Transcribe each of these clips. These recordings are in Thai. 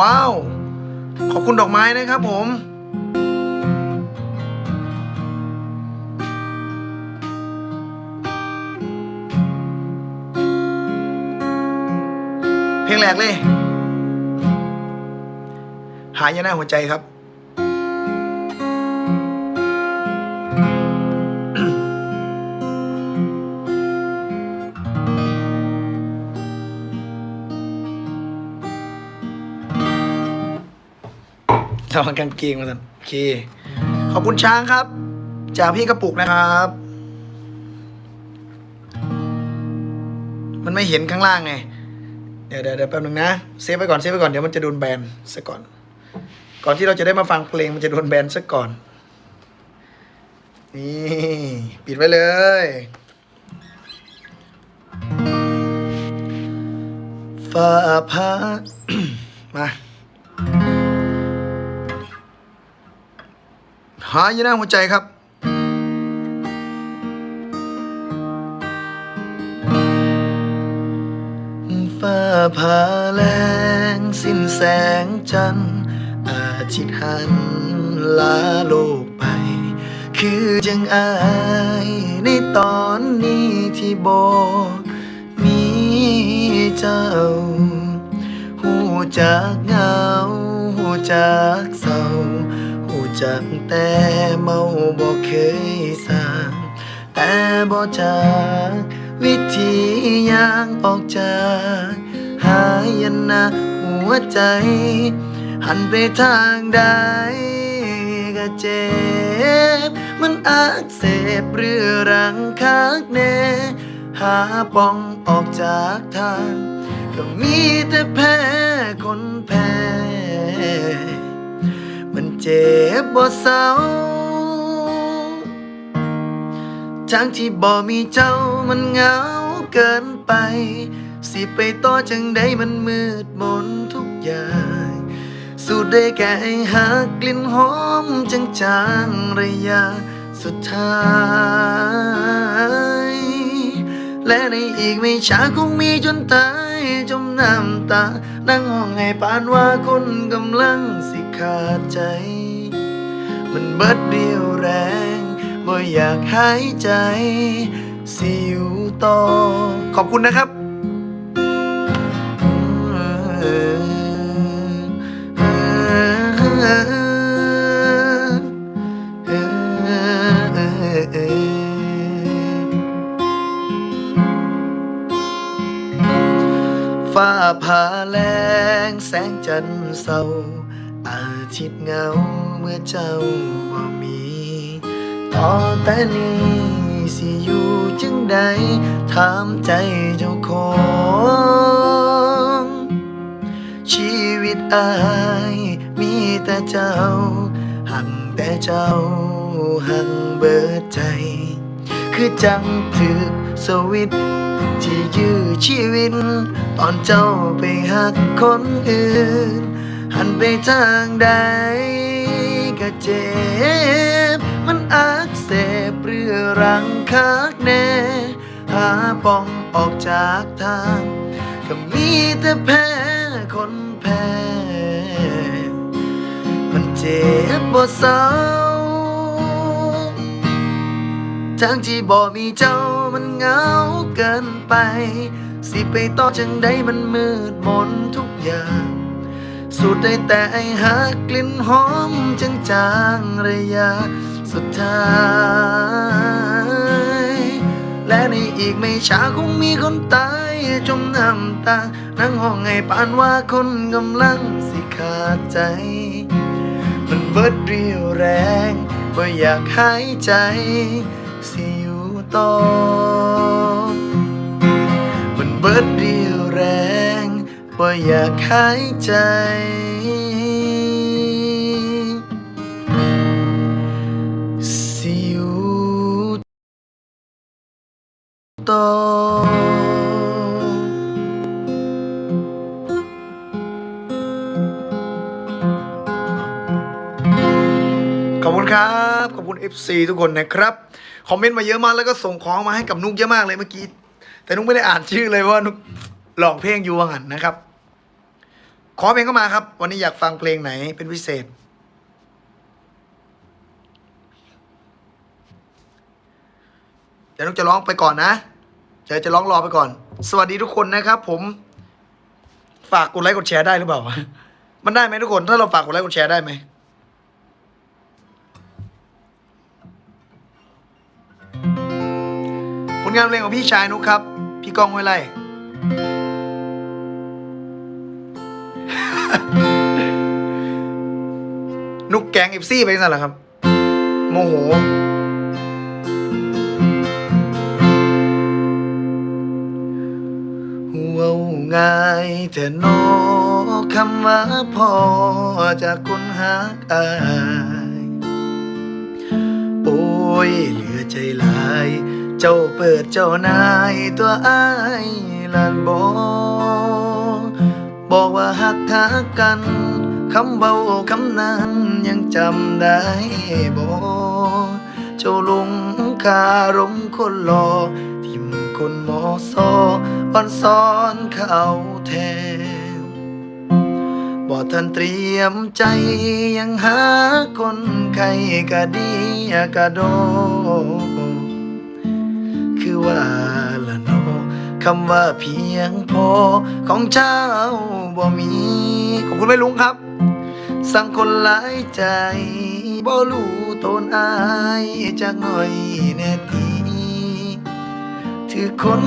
ว้าว ขอบคุณดอกไม้นะครับผม เพลงแรกเลย หายาหน้าหัวใจครับ จองกางเกงมาสันโอเค ขอบคุณช้างครับ จากพี่กระปุกนะครับ มันไม่เห็นข้างล่างไง เดี๋ยวเดี๋ยวแป๊บนึงนะ เซฟไว้ก่อน เซฟไว้ก่อน เดี๋ยวมันจะโดนแบนซะก่อน ก่อนที่เราจะได้มาฟังเพลงมันจะโดนแบนซะก่อน นี่ ปิดไว้เลย ฟ้าพามา หายู่หน้าหัวใจครับฟ้าผ่าแรงสิ้นแสงจันทร์อาทิตย์หันลาโลกไป คือจังอายในตอนนี้ที่บอมีเจ้า หูจากเงา หูจากเศร้า หูจากแต่เมาบ่เคยสร้างแต่บ่จากวิธีย่างออกจากหายนะหัวใจ หันไปทางใดก็เจ็บ มันอักเสบเรือรังคักแน่หาป้องออกจากทาง ก็มีแต่แพ้คนแพ้ มันเจ็บบ่เศร้าทั้งที่บ่มีเจ้ามันเหงาเกินไป สิไปต่อจังใดมันมืดมนทุกอย่างสูดได้แค่ให้หากลิ่นหอมจางจางระยะสุดท้าย และในอีกไม่ช้าคงมีจนตาย จมน้ำตา นั่งห้องให้ปานว่าคนกำลังสิ ขาดใจ มันเบิดเดียวแรงบ่อยากหายใจ สิอยู่ต่อ ขอบคุณนะครับฟ้าผ่าแรงแสงจันทร์เศร้า เหงาเมื่อเจ้าบ่มี ต่อแต่นี้สิอยู่จังใดถามใจเจ้าของ ชีวิตอายมีแต่เจ้า หักแต่เจ้าหักเบิดใจ คือจังถึกสวิตที่ยื้อชีวิต ตอนเจ้าไปหักคนอื่น หันไปทางใดก็เจ็บ มันอักเสบเรือรังคักแน่ หาป้องออกจากทาง ก็มีแต่แพ้คนแพ้ มันเจ็บบ่เศร้าทั้งที่บ่มีเจ้ามันเหงาเกินไป สิไปต่อจังใดมันมืดมนทุกอย่าง สูดได้แต่ไอหากลิ่นหอมจางจางระยะสุดท้าย และในอีกไม่ช้าคงมีคนตายจมน้ำตา นั่งห้องให้ปานว่าคนกำลังสิขาดใจ มันเบิดเรียวแรงบ่อยากหายใจ สิอยู่ต่อมันเบิดเรียว บ่าอยากหายใจ สิอยู่ต่อขอบคุณครับ ขอบคุณ FC ทุกคนนะครับ คอมเมนต์มาเยอะมากแล้วก็ส่งของมาให้กับนุกเยอะมากเลยเมื่อกี้ แต่นุกไม่ได้อ่านชื่อเลยเพราะว่านุกหลอกเพลงอยู่ว่างันนะครับ ขอเพลงเข้ามาครับ วันนี้อยากฟังเพลงไหนเป็นพิเศษ เดี๋ยวนุกจะร้องไปก่อนนะเดี๋ยวจะร้องรอไปก่อน สวัสดีทุกคนนะครับ ผมฝากกดไลค์กดแชร์ได้หรือเปล่า มันได้ไหมทุกคนถ้าเราฝากกดไลค์กดแชร์ได้ไหมผลงานเพลงของพี่ชายนุกครับ พี่ก้องห้วยไร่ นุกแกงเอฟซี่ไปสั่นเหรอครับ โมโห เว้าง่ายแต่นอคำว่าพอจากคนหักอาย โอ้ย เหลือใจหลาย เจ้าเปิดเจ้านายตัวอายลานบอก บอกว่าหักทักกัน คำเบาคำนั้นยังจำได้บอกเจ้าลงคารมคนรอทิมคนหมอซออ่อนซ้อนเขาแทนบ่ทันเตรียมใจยังหาคนใครก็ดีก็โดคือว่า คำว่าเพียงพอของเจ้าบ่มี ขอบคุณแม่ลุงครับ สั่งคนหลายใจบ่รู้ตนอายจากหน่อยแน่ทีถือคน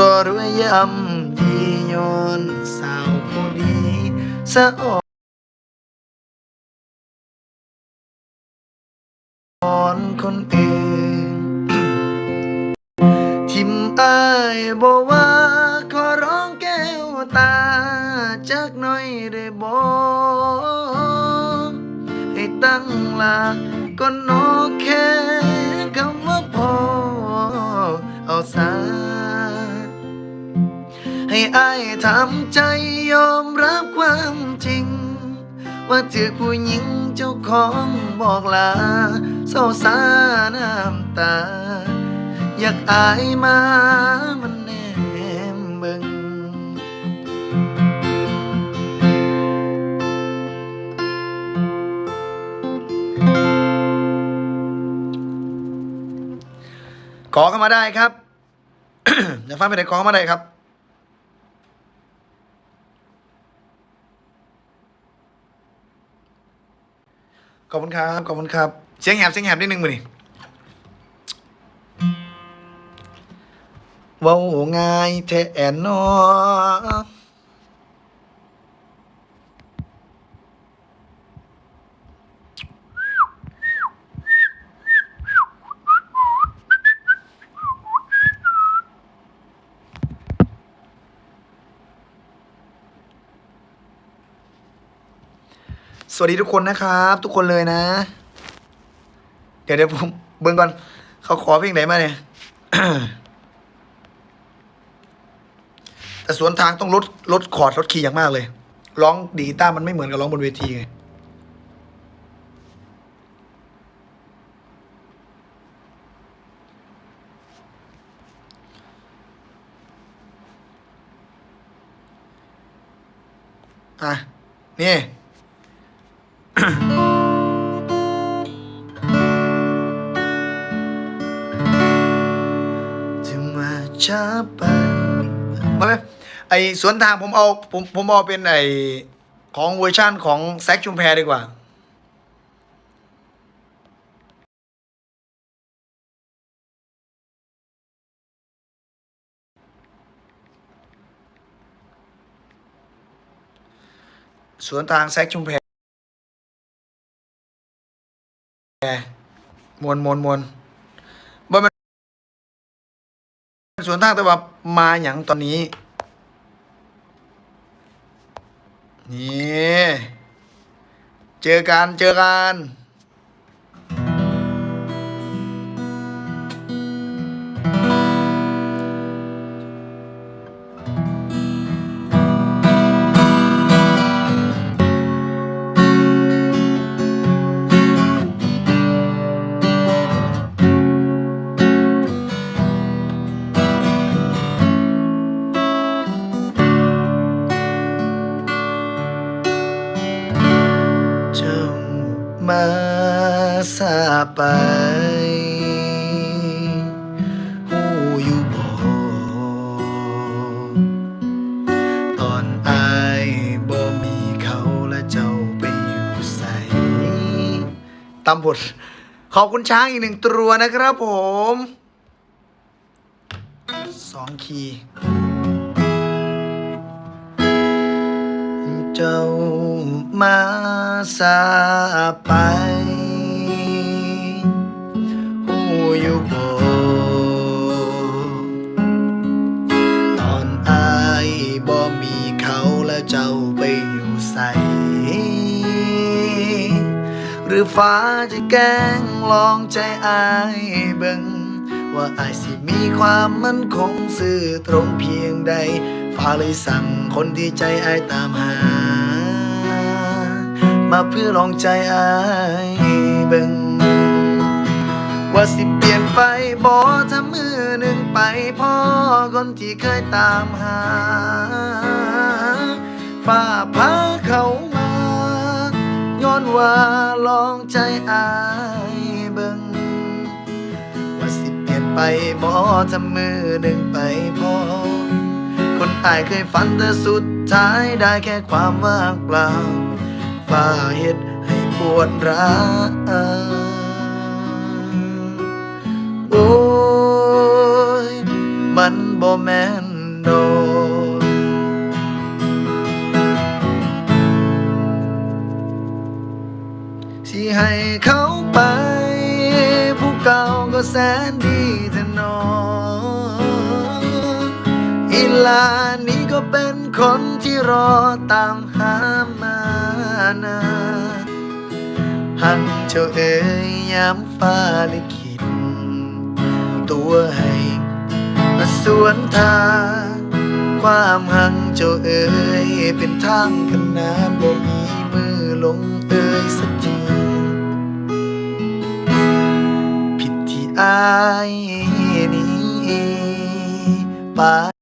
ดอรวยยำยีย้อนสาวผู้ดีสะอ่อนคนอื่น อายบอกว่าขอร้องแก้วตา จักหน่อยได้บอกให้ตั้งหลักก็นอกแค่คำว่าพอเอาซะให้อายทำใจยอมรับความจริง ว่าเจอผู้หญิงเจ้าของบอกลาเศร้าสาน้ำตา อยากอายมามันแนมเบิงขอเข้ามาได้ครับ อยากฟังไปไหนขอเข้ามาได้ครับขอบคุณครับ ขอบคุณครับ เสียงแหบเสียงแหบนิดนึงมือนี่ เว้าง่ายแท้แอนนอสวัสดีทุกคนนะครับ ทุกคนเลยนะ เดี๋ยวเดี๋ยวผมเบิ่งก่อน เขาขอเพลงไหนมาเนี่ย แต่ สวนทางต้องลดลดคอร์ดลดคีย์อย่างมากเลย ร้องดีต้ามันไม่เหมือนกับร้องบนเวทีไงอะ นี่จะมาช้าไปมาไหม ไอสวนทางผมเอาผมผมเอาเป็นไอของเวอร์ชั่นของแซกชุมแพรดีกว่าสวนทางแซกชุมแพรมวนมวนมวนบ่มันสวนทางแต่ว่ามาอย่างตอนนี้ นี่ เจอกัน เจอกัน ไปหูอยู่บ่ตอนอายบ่มีเขาและเจ้าไปอยู่ใสตามบทขอบคุณช้างอีกหนึ่งตัวนะครับผมสองคีย์เจ้ามาสาไป รือฟ้าจะแกล้งลองใจอายเบิงว่าอายสิมีความมั่นคงซื่อตรงเพียงใด ฟ้าเลยสั่งคนที่ใจอายตามหา มาเพื่อลองใจอายเบิงว่าสิเปลี่ยนไปบ่ถ้ามือหนึ่งไปพ่อคนที่เคยตามหาฝ้าพาเขา อนว่าลองใจอายเบิ่งว่าสิเปลี่ยนไปบ่ถ้ามือหนึ่งไปพอ คนอายเคยฝันแต่สุดท้ายได้แค่ความว่างเปล่าฝ้าเฮ็ดให้ปวดร้าวโอ้ย มันบ่แม่ ให้เขาไป ผู้เก่าก็แสนดีแต่นออีลานี้ก็เป็นคนที่รอตามหามานาหังเจ้าเอ๋ยยามฟ้าลิขิตตัวให้มาสวนทาง ความหังเจ้าเอ๋ยเป็นทางขนานบ่มีมือลง อายนี้ไป